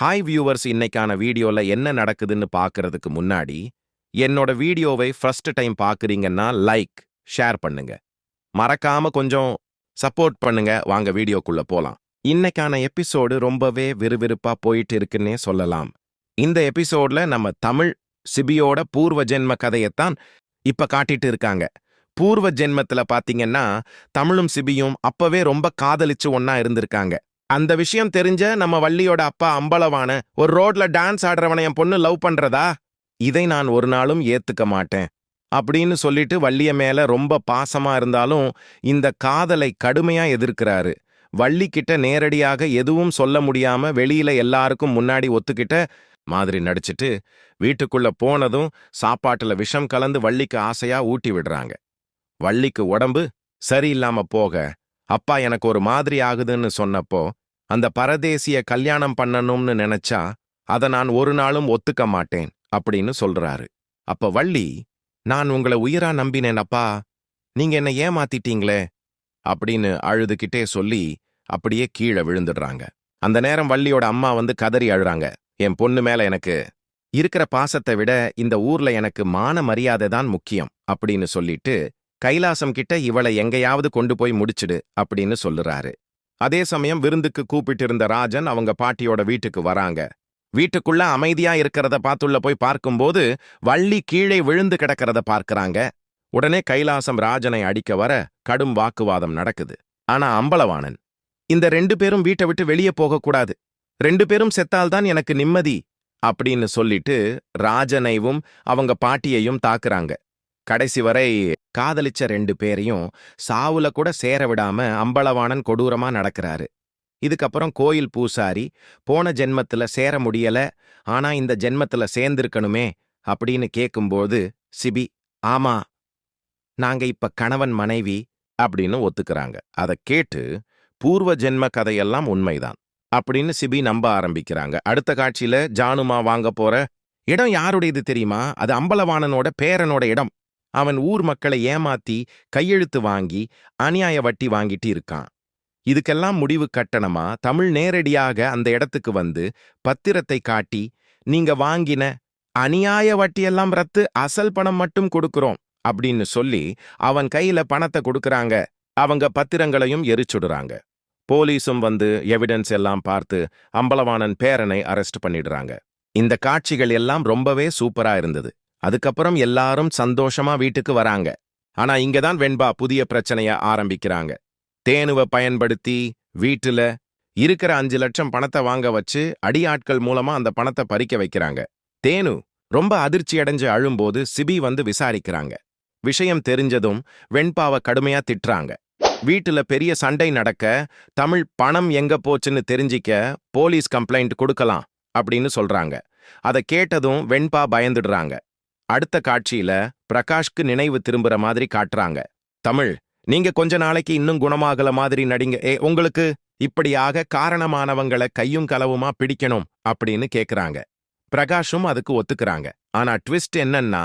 Hi viewers இன்னைக்கான வீடியோல என்ன நடக்குதுன்னு பார்க்கறதுக்கு முன்னாடி என்னோட வீடியோவை ஃபர்ஸ்ட் டைம் பார்க்குறீங்கன்னா லைக் ஷேர் பண்ணுங்க. மறக்காம கொஞ்சம் சப்போர்ட் பண்ணுங்க. வாங்க வீடியோக்குள்ள போலாம். இன்னைக்கான எபிசோடு ரொம்பவே விறுவிறுப்பா போயிட்டு இருக்குன்னே சொல்லலாம். இந்த எபிசோட்ல நம்ம தமிழ் சிபியோட பூர்வ ஜென்ம கதையைத்தான் இப்ப காட்டிட்டு இருக்காங்க. பூர்வ ஜென்மத்துல பாத்தீங்கன்னா தமிழும் சிபியும் அப்பவே ரொம்ப காதலிச்சு ஒன்னா இருந்திருக்காங்க. அந்த விஷயம் தெரிஞ்ச நம்ம வள்ளியோட அப்பா அம்பலவான ஒரு ரோட்ல டான்ஸ் ஆடுறவனை என் பொண்ணு லவ் பண்றதா? இதை நான் ஒரு நாளும் ஏத்துக்க மாட்டேன். அப்படின்னு சொல்லிட்டு வள்ளிய மேல ரொம்ப பாசமா இருந்தாலும் இந்த காதலை கடுமையா எதிர்க்கிறாரு. வள்ளி கிட்ட நேரடியாக எதுவும் சொல்ல முடியாம வெளியில எல்லாருக்கும் முன்னாடி ஒத்துக்கிட்ட மாதிரி நடிச்சிட்டு வீட்டுக்குள்ள போனதும் சாப்பாட்டுல விஷம் கலந்து வள்ளிக்கு ஆசையா ஊட்டி விடுறாங்க. வள்ளிக்கு உடம்பு சரியில்லாம போக அப்பா எனக்கு ஒரு மாதிரி ஆகுதுன்னு சொன்னப்போ அந்த பரதேசிய கல்யாணம் பண்ணணும்னு நினைச்சா அத நான் ஒரு நாளும் ஒத்துக்க மாட்டேன் அப்படின்னு சொல்றாரு. அப்ப வள்ளி நான் உங்களை உயிரா நம்பினேன் அப்பா நீங்க என்ன ஏமாத்திட்டீங்களே அப்படின்னு அழுதுகிட்டே சொல்லி அப்படியே கீழே விழுந்துடுறாங்க. அந்த நேரம் வள்ளியோட அம்மா வந்து கதறி அழுறாங்க. என் பொண்ணு மேல எனக்கு இருக்கிற பாசத்தை விட இந்த ஊர்ல எனக்கு மான மரியாதை தான் முக்கியம் அப்படின்னு சொல்லிட்டு கைலாசம் கிட்ட இவளை எங்கேயாவது கொண்டு போய் முடிச்சிடு அப்படின்னு சொல்லுறாரு. அதே சமயம் விருந்துக்கு கூப்பிட்டு இருந்த ராஜன் அவங்க பாட்டியோட வீட்டுக்கு வராங்க. வீட்டுக்குள்ள அமைதியா இருக்கிறத பார்த்துள்ள போய் பார்க்கும்போது வள்ளி கீழே விழுந்து கிடக்கிறத பார்க்கறாங்க. உடனே கைலாசம் ராஜனை அடிக்க வர கடும் வாக்குவாதம் நடக்குது. ஆனா அம்பலவாணன் இந்த ரெண்டு பேரும் வீட்டை விட்டு வெளியே போகக்கூடாது ரெண்டு பேரும் செத்தால்தான் எனக்கு நிம்மதி அப்படின்னு சொல்லிட்டு ராஜனைவும் அவங்க பாட்டியையும் தாக்குறாங்க. கடைசி வரை காதலிச்ச ரெண்டு பேரையும் சாவுல கூட சேர விடாம அம்பலவாணன் கொடூரமா நடக்கிறாரு. இதுக்கப்புறம் கோயில் பூசாரி போன ஜென்மத்துல சேர முடியல ஆனா இந்த ஜென்மத்துல சேர்ந்திருக்கணுமே அப்படின்னு கேக்கும்போது சிபி ஆமா நாங்க இப்ப கணவன் மனைவி அப்படின்னு ஒத்துக்கறாங்க. அதை கேட்டு பூர்வ ஜென்ம கதையெல்லாம் உண்மைதான் அப்படின்னு சிபி நம்ப ஆரம்பிக்கிறாங்க. அடுத்த காட்சியில ஜானுமா வாங்க போற இடம் யாருடையது தெரியுமா? அது அம்பலவாணனோட பேரனோட இடம். அவன் ஊர் மக்களை ஏமாத்தி கையெழுத்து வாங்கி அநியாய வட்டி வாங்கிட்டு இருக்கான். இதுக்கெல்லாம் முடிவு கட்டணமா? தமிழ் நேரடியாக அந்த இடத்துக்கு வந்து பத்திரத்தை காட்டி நீங்க வாங்கின அநியாய வட்டியெல்லாம் ரத்து அசல் பணம் மட்டும் கொடுக்கிறோம் அப்படின்னு சொல்லி அவன் கையில பணத்தை கொடுக்கறாங்க. அவங்க பத்திரங்களையும் எரிச்சுடுறாங்க. போலீஸும் வந்து எவிடன்ஸ் எல்லாம் பார்த்து அம்பலவாணன் பேரனை அரெஸ்ட் பண்ணிடுறாங்க. இந்த காட்சிகள் எல்லாம் ரொம்பவே சூப்பரா இருந்தது. அதுக்கப்புறம் எல்லாரும் சந்தோஷமா வீட்டுக்கு வராங்க. ஆனா இங்கதான் வெண்பா புதிய பிரச்சனைய ஆரம்பிக்கிறாங்க. தேனுவை பயன்படுத்தி வீட்டுல இருக்கிற அஞ்சு லட்சம் பணத்தை வாங்க வச்சு அடியாட்கள் மூலமா அந்த பணத்தை பறிக்க வைக்கிறாங்க. தேனு ரொம்ப அதிர்ச்சி அடைஞ்சு அழும்போது சிபி வந்து விசாரிக்கிறாங்க. விஷயம் தெரிஞ்சதும் வெண்பாவை கடுமையா திட்டுறாங்க. வீட்டுல பெரிய சண்டை நடக்க தமிழ் பணம் எங்க போச்சுன்னு தெரிஞ்சிக்க போலீஸ் கம்ப்ளைண்ட் கொடுக்கலாம் அப்படின்னு சொல்றாங்க. அதை கேட்டதும் வெண்பா பயந்துடுறாங்க. அடுத்த காட்சியில பிரகாஷ்க்கு நினைவு திரும்புற மாதிரி காட்டுறாங்க. தமிழ் நீங்க கொஞ்ச நாளைக்கு இன்னும் குணமாகல மாதிரி நடிங்க. ஏ உங்களுக்கு இப்படியாக காரணமானவங்கள கையும் களவுமா பிடிக்கணும்? அப்படின்னு கேக்குறாங்க. பிரகாஷும் அதுக்கு ஒத்துக்கிறாங்க. ஆனா ட்விஸ்ட் என்னன்னா